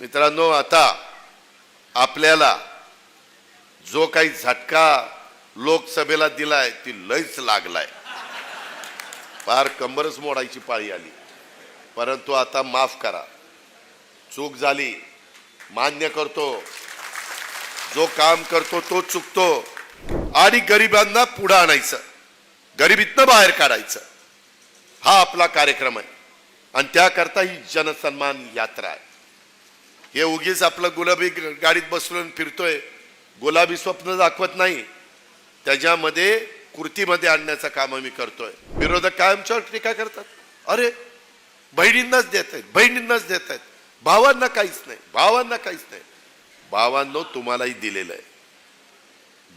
मित्रांनो आता आपल्याला जो काही झटका लोकसभेला दिलाय ती लयच लागलाय. फार कंबरच मोडायची पाळी आली. परंतु आता माफ करा. चूक झाली. मान्य करतो. जो काम करतो तो चुकतो. आणि गरिबांना पुढं आणायचं. गरिबीतनं बाहेर काढायचं. हा आपला कार्यक्रम आहे. आणि त्याकरता ही जनसन्मान यात्रा आहे. हे उगीच आपलं गुलाबी गाडीत बसून फिरतोय. गुलाबी स्वप्न दाखवत नाही. त्याच्यामध्ये कृतीमध्ये आणण्याचं काम आम्ही करतोय. विरोधक कायमच्यावर टीका करतात? अरे बहिणींनाच देत आहेत बहिणींनाच देत आहेत. भावांना काहीच नाही भावांना काहीच नाही. भावांनो तुम्हालाही दिलेलं आहे.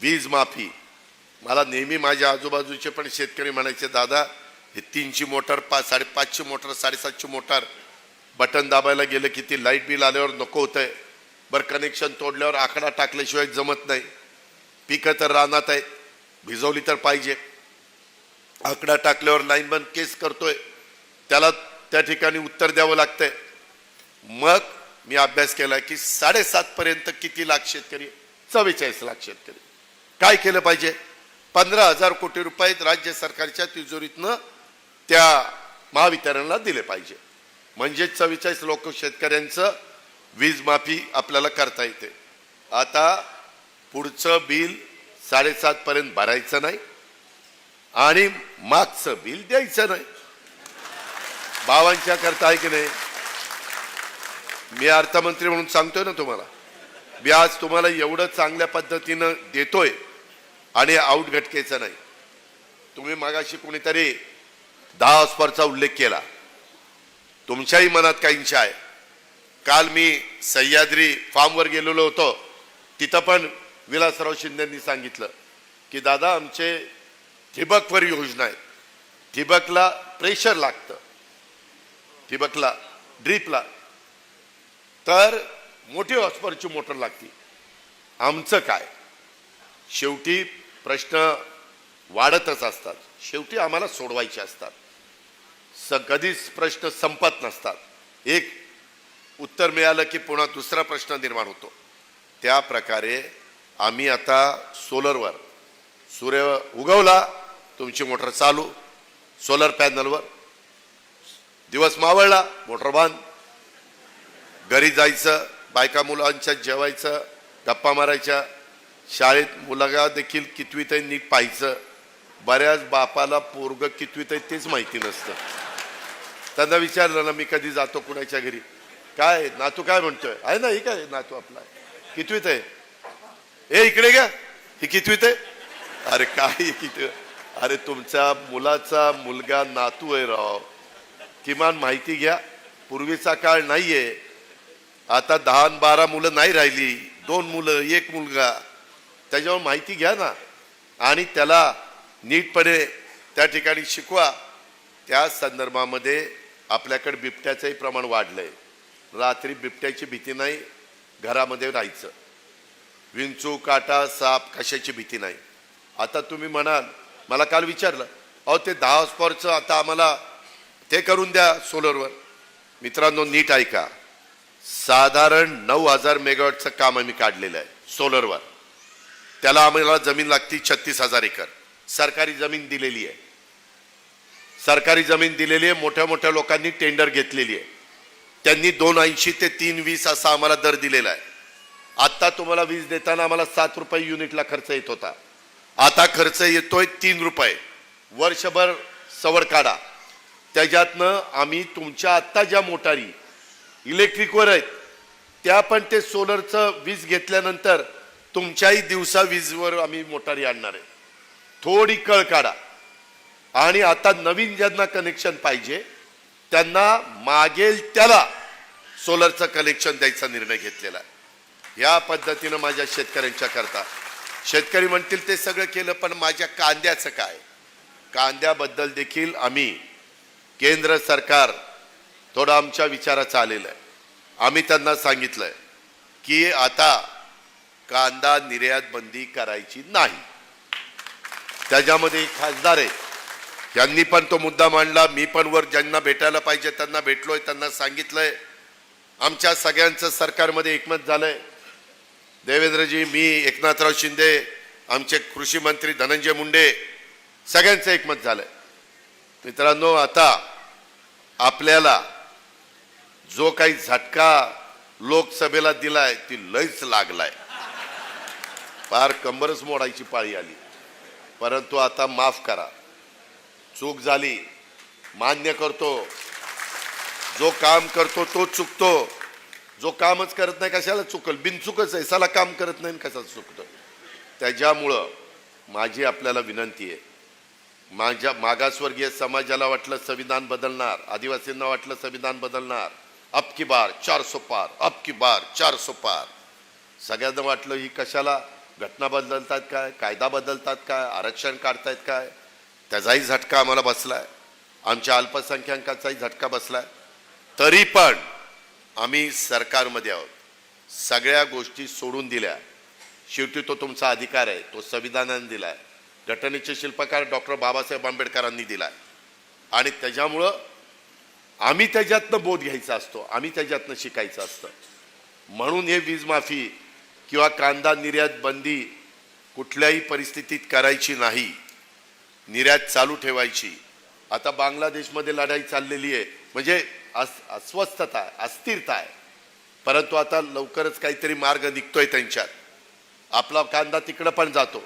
वीज माफी. मला नेहमी माझ्या आजूबाजूचे पण शेतकरी म्हणायचे दादा हे तीनशे मोटर पाच साडेपाचशे मोटर साडेसातशे मोटर बटन दाबायला गेलं की ती लाइट बिल आल्यावर नको होतंय. बरं कनेक्शन तोडल्यावर आकडा टाकल्याशिवाय जमत नाही. पिकं तर रानात आहेत. भिजवली तर पाहिजे. आकडा टाकल्यावर लाईनमन केस करतोय. त्याला त्या ठिकाणी उत्तर द्यावं लागतंय. मग मी अभ्यास केला की साडेसातपर्यंत किती लाख शेतकरी चव्वेचाळीस लाख शेतकरी. काय केलं पाहिजे? पंधरा हजार कोटी रुपये राज्य सरकारच्या तिजोरीतनं त्या महावितरणला दिले पाहिजे. म्हणजेच चव्वेचाळीस लोक शेतकऱ्यांचं वीज माफी आपल्याला करता येते. आता पुढचं बिल साडेसात पर्यंत भरायचं नाही आणि मागचं बिल द्यायचं नाही. बावांच्या करता आहे की नाही? मी अर्थमंत्री म्हणून सांगतोय ना तुम्हाला. मी आज तुम्हाला एवढं चांगल्या पद्धतीनं देतोय आणि आऊट घटकेचं नाही. तुम्ही मागाशी कोणीतरी दहा हॉस्परचा उल्लेख केला. तुमच्याही मनात काहींची आहे. काल मी सह्याद्री फार्मवर गेलेलो होतो. तिथं पण विलासराव शिंदेंनी सांगितलं की दादा आमचे ठिबकवर योजना आहेत ठिबकला प्रेशर लागतं. ठिबकला ड्रीपला. तर मोठी हॉस्परची मोटर लागते. आमचं काय? शेवटी प्रश्न वाढतच असतात. शेवटी आम्हाला सोडवायचे असतात. स कधीच प्रश्न संपत नसतात. एक उत्तर मिळालं की पुन्हा दुसरा प्रश्न निर्माण होतो. त्या प्रकारे आम्ही आता सोलरवर सूर्य उगवला तुमची मोटर चालू सोलर पॅनलवर. दिवस मावळला मोटर बांध. घरी जायचं बायका मुलांच्या जेवायचं गप्पा मारायच्या. शाळेत मुलगा देखील कितवीत नीट पाहायचं. बऱ्याच बापाला पोरग कितवीत तेच माहिती नसतं. त्यांना विचारलं ना मी कधी जातो कुणाच्या घरी? काय? नातू काय म्हणतोय? आहे ना ही काय नातू आपला? कितवीत आहे? ए इकडे घ्या. ही कितवीत आहे? अरे काय किती? अरे तुमच्या मुलाचा मुलगा नातू आहे राव. किमान माहिती घ्या. पूर्वीचा काळ नाहीये. आता दहा आणि बारा मुलं नाही राहिली. दोन मुलं एक मुलगा. त्याच्यावर माहिती घ्या ना. आणि त्याला नीटपणे त्या ठिकाणी शिकवा. त्या संदर्भामध्ये आपल्याकडे बिबट्याचंही प्रमाण वाढलंय. रात्री बिबट्याची भीती नाही घरामध्ये राहायचं. विंचू काटा साप कशाची भीती नाही. आता तुम्ही म्हणाल मला काल विचारलं अहो ते दहा हॉस्पॉरचं आता आम्हाला ते करून द्या सोलरवर. मित्रांनो नीट ऐका. साधारण नऊ हजार मेगावॉटचं काम आम्ही काढलेलं आहे सोलरवर. त्याला आम्हाला जमीन लागती छत्तीस हजार एकर. सरकारी जमीन दिलेली आहे. सरकारी जमीन दिलेली आहे मोठ्या मोठ्या लोकांनी टेंडर घेतलेली आहे. त्यांनी दोन ऐंशी ते तीन वीस असा आम्हाला दर दिलेला आहे. आत्ता तुम्हाला वीज देताना आम्हाला सात रुपये युनिटला खर्च येत होता. आता खर्च येतोय तीन रुपये. वर्षभर सवड काढा. त्याच्यातनं आम्ही तुमच्या आत्ता ज्या मोटारी इलेक्ट्रिकवर आहेत त्या पण ते सोलरचं वीज घेतल्यानंतर तुमच्याही दिवसा वीजवर आम्ही मोटारी आणणार आहे. थोडी कळ काढा. आणि आता नवीन ज्यांना कनेक्शन पाहिजे त्यांना मागेल त्याला सोलरचं कनेक्शन द्यायचा निर्णय घेतलेला आहे. या पद्धतीनं माझ्या शेतकऱ्यांच्या करता. शेतकरी म्हणतील ते सगळं केलं पण माझ्या कांद्याचं काय? कांद्याबद्दल देखील आम्ही केंद्र सरकार थोडं आमच्या विचाराचं आलेलं आहे. आम्ही त्यांना सांगितलंय की आता कांदा निर्यात बंदी करायची नाही. त्याच्यामध्ये खासदार आहे यांनी पण तो मुद्दा मांडला. मी पण वर ज्यांना भेटायला पाहिजे त्यांना भेटलोय त्यांना सांगितलंय. आमच्या सगळ्यांचं सरकारमध्ये एकमत झालंय. देवेंद्रजी मी एकनाथराव शिंदे आमचे कृषी मंत्री धनंजय मुंडे सगळ्यांचं एकमत झालंय. मित्रांनो आता आपल्याला जो काही झटका लोकसभेला दिलाय ती लयच लागलाय. फार कंबरच मोडायची पाळी आली. परंतु आता माफ करा. चूक झाली मान्य करतो. जो काम करतो तो चुकतो. जो कामच करत नाही कशाला चुकल? बिनचुकच आहे. साला काम करत नाही कशाला चुकतो? त्याच्यामुळं माझी आपल्याला विनंती आहे. माझ्या मागासवर्गीय समाजाला वाटलं संविधान बदलणार. आदिवासींना वाटलं संविधान बदलणार. अब की बार चार सो पार. अब की बार चार सो पार. सगळ्यांना वाटलं ही कशाला? घटना बदलतात काय? कायदा बदलतात काय? आरक्षण काढतायत काय? त्याचाही झटका आम्हाला बसलाय. आमच्या अल्पसंख्याकाचाही झटका बसलाय. तरी पण आम्ही सरकारमध्ये आहोत. सगळ्या गोष्टी सोडून दिल्या. शेवटी तो तुमचा अधिकार आहे. तो संविधानाने दिलाय. घटनेचे शिल्पकार डॉक्टर बाबासाहेब आंबेडकरांनी दिलाय. आणि त्याच्यामुळं आम्ही त्याच्यातनं बोध घ्यायचा असतो. आम्ही त्याच्यातनं शिकायचं असतं. म्हणून हे वीजमाफी किंवा कांदा निर्यात बंदी कुठल्याही परिस्थितीत करायची नाही. निर्यात चालू ठेवायची. आता बांगलादेशमध्ये लढाई चाललेली आहे. म्हणजे अस अस्वस्थता आहे अस्थिरता आहे. परंतु आता लवकरच काहीतरी मार्ग निघतोय त्यांच्यात. आपला कांदा तिकडं पण जातो.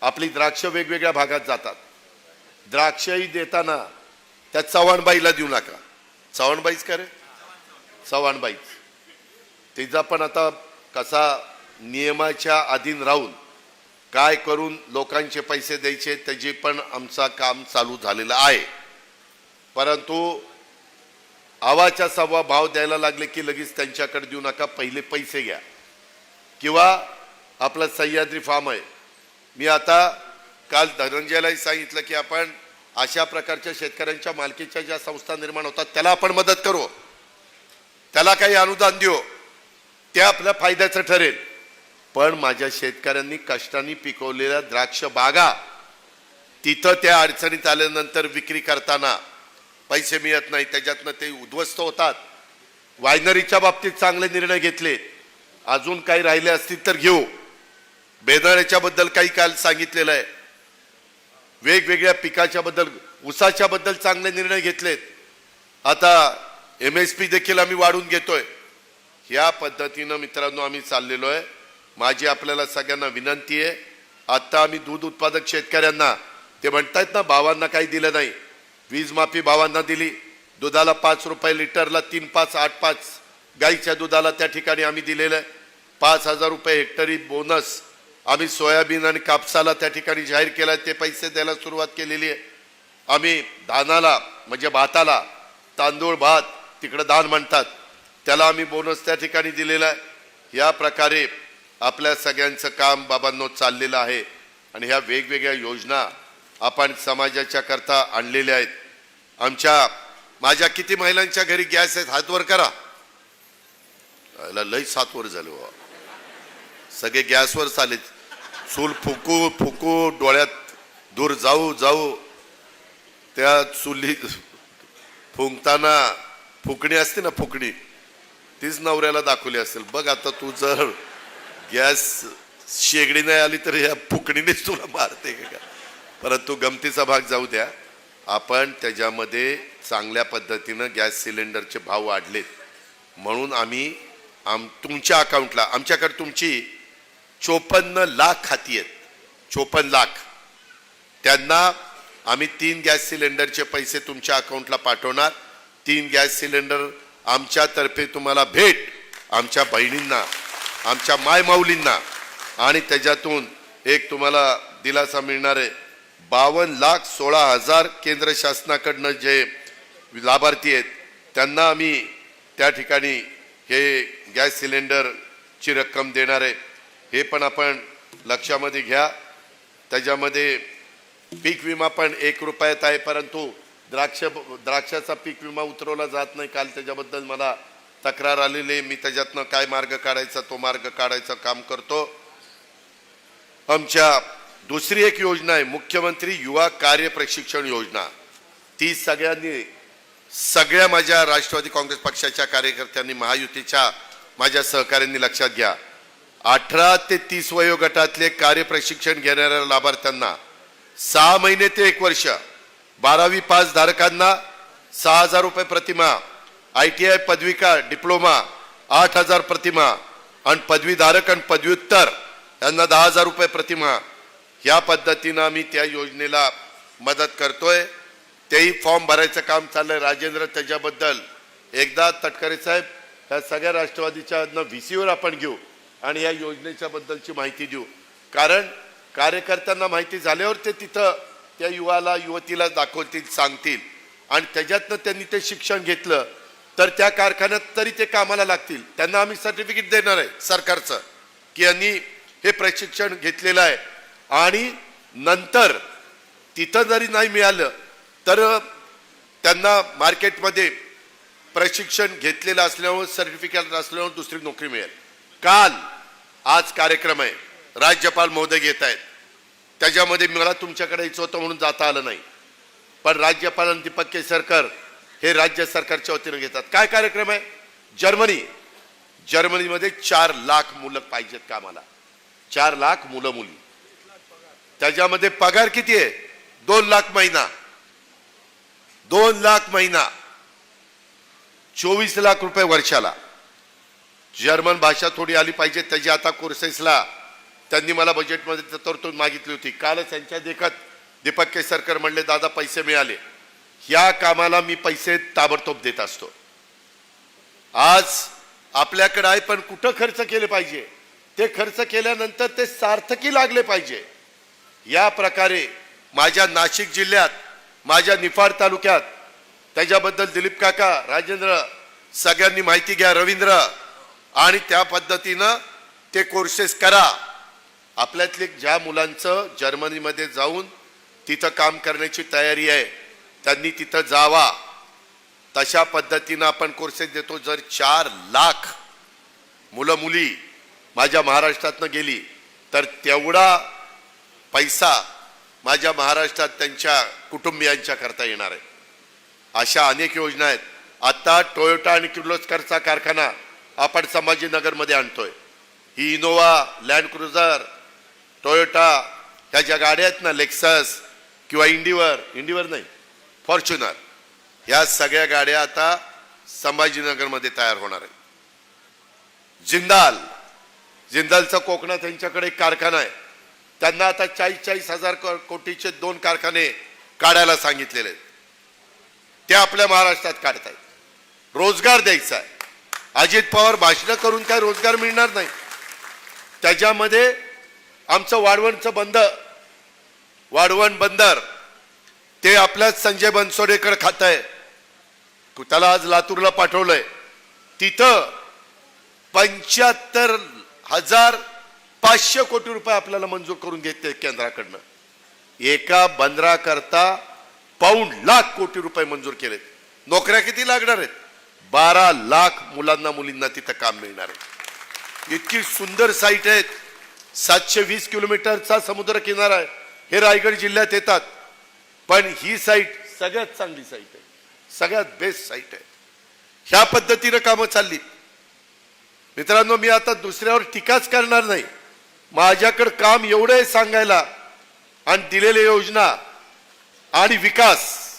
आपली द्राक्ष वेगवेगळ्या भागात जातात. द्राक्षही देताना त्या चव्हाणबाईला देऊ नका. चव्हाणबाईच का रे? चव्हाणबाईच. तिचा पण आता कसा नियमाच्या अधीन राहून काय करून लोकांचे पैसे द्यायचे त्याचे पण आमचा काम चालू झालेलं आहे. परंतु आवाच्या सव्वा भाव द्यायला लागले की लगेच त्यांच्याकडे देऊ नका पहिले पैसे घ्या. किंवा आपलं सह्याद्री फार्म आहे. मी आता काल धनंजयलाही सांगितलं की आपण अशा प्रकारच्या शेतकऱ्यांच्या मालकीच्या ज्या संस्था निर्माण होतात त्याला आपण मदत करू. त्याला काही अनुदान देऊ. ते आपल्या फायद्याचं ठरेल. पण माझ्या शेतकऱ्यांनी कष्टाने पिकवलेल्या द्राक्ष बागा तिथं त्या अडचणीत आल्यानंतर विक्री करताना पैसे मिळत नाही त्याच्यातनं ते उद्ध्वस्त होतात. वायनरीच्या बाबतीत चांगले निर्णय घेतले. अजून काही राहिले असतील तर घेऊ. बेदाण्याच्या बद्दल काही काल सांगितलेलं आहे. वेगवेगळ्या पिकाच्या बद्दल उसाच्या बद्दल चांगले निर्णय घेतलेत. आता एम एस पी देखील आम्ही वाढून घेतोय. या पद्धतीनं मित्रांनो आम्ही चाललेलो आहे. माझी आपल्याला सगळ्यांना विनंती आहे. आता आम्ही दूध उत्पादक शेतकऱ्यांना ते म्हणतायत ना भावांना काही दिलं नाही. वीज माफी भावांना दिली. दुधाला पाच रुपये लिटरला तीन पाच आठ पाच गाईच्या दुधाला त्या ठिकाणी आम्ही दिलेलं आहे. पाच हजार रुपये हेक्टरी बोनस आम्ही सोयाबीन आणि कापसाला त्या ठिकाणी जाहीर केला ते पैसे द्यायला सुरुवात केलेली आहे. आम्ही धानाला म्हणजे भाताला तांदूळ भात तिकडं धान म्हणतात. त्याला आम्ही बोनस त्या ठिकाणी दिलेला आहे. या प्रकारे आपल्या सगळ्यांचं काम बाबांनो चाललेलं आहे. आणि ह्या वेगवेगळ्या योजना आपण समाजाच्या करता आणलेल्या आहेत. आमच्या माझ्या किती महिलांच्या घरी गॅस आहेत हातवर करा. याला लई सातवर झालं बाबा. सगळे गॅसवर चालेल. चूल फुकू फुकू डोळ्यात दूर जाऊ जाऊ. त्या चुली फुंकताना फुकणी असते ना फुकणी तीच नवऱ्याला दाखवली असेल. बघ आता तू जर गॅस शेगडी नाही आली तर ह्या फुकडीनेच तुला मारते का? परंतु गमतीचा भाग जाऊ द्या. आपण त्याच्यामध्ये चांगल्या पद्धतीनं गॅस सिलेंडरचे भाव वाढलेत. म्हणून आम्ही आम तुमच्या अकाउंटला आमच्याकडे तुमची चोपन्न लाख खाती आहेत. चोपन्न लाख. त्यांना आम्ही तीन गॅस सिलेंडरचे पैसे तुमच्या अकाउंटला पाठवणार. तीन गॅस सिलेंडर आमच्यातर्फे तुम्हाला भेट आमच्या बहिणींना आमच्या मायमाऊलींना आणि त्याच्यातून एक तुम्हाला दिलासा मिळणार आहे. बावन्न लाख सोळा हजार केंद्र शासनाकडनं जे लाभार्थी आहेत त्यांना आम्ही त्या ठिकाणी हे गॅस सिलेंडरची रक्कम देणार आहे. हे पण आपण लक्षामध्ये घ्या. त्याच्यामध्ये पीक विमा पण एक रुपयात आहे परंतु द्राक्ष द्राक्षाचा पीक विमा उतरवला जात नाही काल त्याच्याबद्दल मला तक्रार आलेली आहे. मी त्याच्यातनं काय मार्ग काढायचा तो मार्ग काढायचं काम करतो. आमच्या दुसरी एक योजना आहे मुख्यमंत्री युवा कार्य प्रशिक्षण योजना. ती सगळ्यांनी सगळ्या माझ्या राष्ट्रवादी काँग्रेस पक्षाच्या कार्यकर्त्यांनी महायुतीच्या माझ्या सहकाऱ्यांनी लक्षात घ्या. अठरा ते तीस वयोगटातले कार्यप्रशिक्षण घेणाऱ्या लाभार्थ्यांना सहा महिने ते एक वर्ष बारावी पास धारकांना सहा हजार रुपये प्रतिमा आय टी आय पदविका डिप्लोमा आठ हजार प्रतिमा आणि पदवीधारक आणि पदव्युत्तर यांना दहा हजार रुपये प्रतिमा. या पद्धतीनं आम्ही त्या योजनेला मदत करतोय. तेही फॉर्म भरायचं काम चाललंय. राजेंद्र त्याच्याबद्दल एकदा तटकरे साहेब ह्या सगळ्या राष्ट्रवादीच्या व्ही सीवर आपण घेऊ आणि या योजनेच्या बद्दलची माहिती देऊ. कारण कार्यकर्त्यांना माहिती झाल्यावर ते तिथं त्या युवाला युवतीला दाखवतील सांगतील. आणि त्याच्यातनं त्यांनी ते शिक्षण घेतलं. तर त्या कारखान्यात तरी ते कामाला लागतील. त्यांना आम्ही सर्टिफिकेट देणार आहे सरकारचं की यांनी हे प्रशिक्षण घेतलेलं आहे. आणि नंतर तिथं जरी नाही मिळालं तर त्यांना मार्केटमध्ये प्रशिक्षण घेतलेलं असल्यामुळे सर्टिफिकेट असल्यामुळे दुसरी नोकरी मिळेल. काल आज कार्यक्रम आहे. राज्यपाल महोदय घेत आहेत. त्याच्यामध्ये मला तुमच्याकडे यायचं होतं म्हणून जाता आलं नाही. पण राज्यपाल आणि दीपक केसरकर हे राज्य सरकारच्या वतीनं घेतात. काय कार्यक्रम आहे? जर्मनी. जर्मनीमध्ये चार लाख मुलं पाहिजेत कामाला. चार लाख मुलं मुली. त्याच्यामध्ये पगार किती आहे? दोन लाख महिना. दोन लाख महिना. चोवीस लाख रुपये वर्षाला. जर्मन भाषा थोडी आली पाहिजे. त्याची आता कोर्सेसला. त्यांनी मला बजेटमध्ये तरतूद मागितली होती. कालच त्यांच्या देखत दीपक केसरकर म्हणले दादा पैसे मिळाले. या कामाला मी पैसे ताबडतोब देत असतो. आज आपल्याकडे आहे पण कुठं खर्च केले पाहिजे? ते खर्च केल्यानंतर ते सार्थकी लागले पाहिजे. या प्रकारे माझ्या नाशिक जिल्ह्यात माझ्या निफाड तालुक्यात त्याच्याबद्दल दिलीप काका राजेंद्र सगळ्यांनी माहिती घ्या रवींद्र आणि त्या पद्धतीनं ते कोर्सेस करा. आपल्यातले ज्या मुलांचं जर्मनीमध्ये जाऊन तिथं काम करण्याची तयारी आहे त्यांनी तिथं जावा. तशा पद्धतीनं आपण कोर्सेस देतो. जर चार लाख मुलं मुली माझ्या महाराष्ट्रातनं गेली तर तेवढा पैसा माझ्या महाराष्ट्रात त्यांच्या कुटुंबियांच्या करता येणार आहे. अशा अनेक योजना आहेत. आता टोयोटा आणि किर्लोस्करचा कारखाना आपण संभाजीनगरमध्ये आणतोय. ही इनोवा लँड क्रुझर टोयोटा ह्या ज्या गाड्या आहेत ना लेक्सस किंवा इंडिवर इंडिवर नाही. फॉर्च्युनर. ह्या सगळ्या गाड्या आता संभाजीनगरमध्ये तयार होणार आहेत. जिंदाल. जिंदालचा कोकणात त्यांच्याकडे एक कारखाना आहे. त्यांना आता चाळीस चाळीस हजार कोटीचे दोन कारखाने काढायला सांगितलेले आहेत. ते आपल्या महाराष्ट्रात काढतायत रोजगार द्यायचा आहे. अजित पवार भाषणं करून काय रोजगार मिळणार नाही. त्याच्यामध्ये आमचं वाढवणचं बंद वाढवण बंदर ते आपल्याच संजय बनसोडेकर खात आहे त्याला आज लातूरला पाठवलंय. तिथं पंच्याहत्तर हजार पाचशे कोटी रुपये आपल्याला मंजूर करून घेते केंद्राकडनं. एका बंदराकरता पाऊण लाख कोटी रुपये मंजूर केलेत. नोकऱ्या किती लागणार आहेत? बारा लाख मुलांना मुलींना तिथं काम मिळणार आहे. इतकी सुंदर साईट आहेत. सातशे वीस किलोमीटरचा समुद्र किनारा आहे. हे रायगड जिल्ह्यात येतात. पण ही साईट सगळ्यात चांगली साईट आहे. सगळ्यात बेस्ट साईट आहे. ह्या पद्धतीनं कामं चालली मित्रांनो मी आता दुसऱ्यावर टीकाच करणार नाही. माझ्याकडे काम एवढं आहे सांगायला. आणि दिलेल्या योजना आणि विकास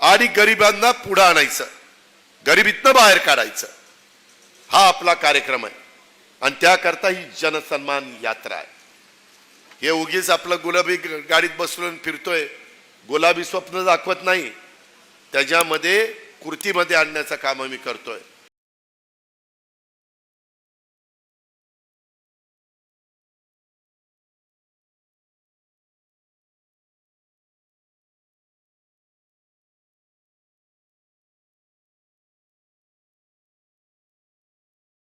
आणि गरिबांना पुढं आणायचं. गरिबीतनं बाहेर काढायचं. हा आपला कार्यक्रम आहे. आणि त्याकरता ही जनसन्मान यात्रा आहे. हे उगीच आपलं गुलाबी गाडीत बसवून फिरतोय. गुलाबी स्वप्न दाखवत नाही. त्याच्यामध्ये कृतीमध्ये आणण्याचं काम आम्ही करतोय.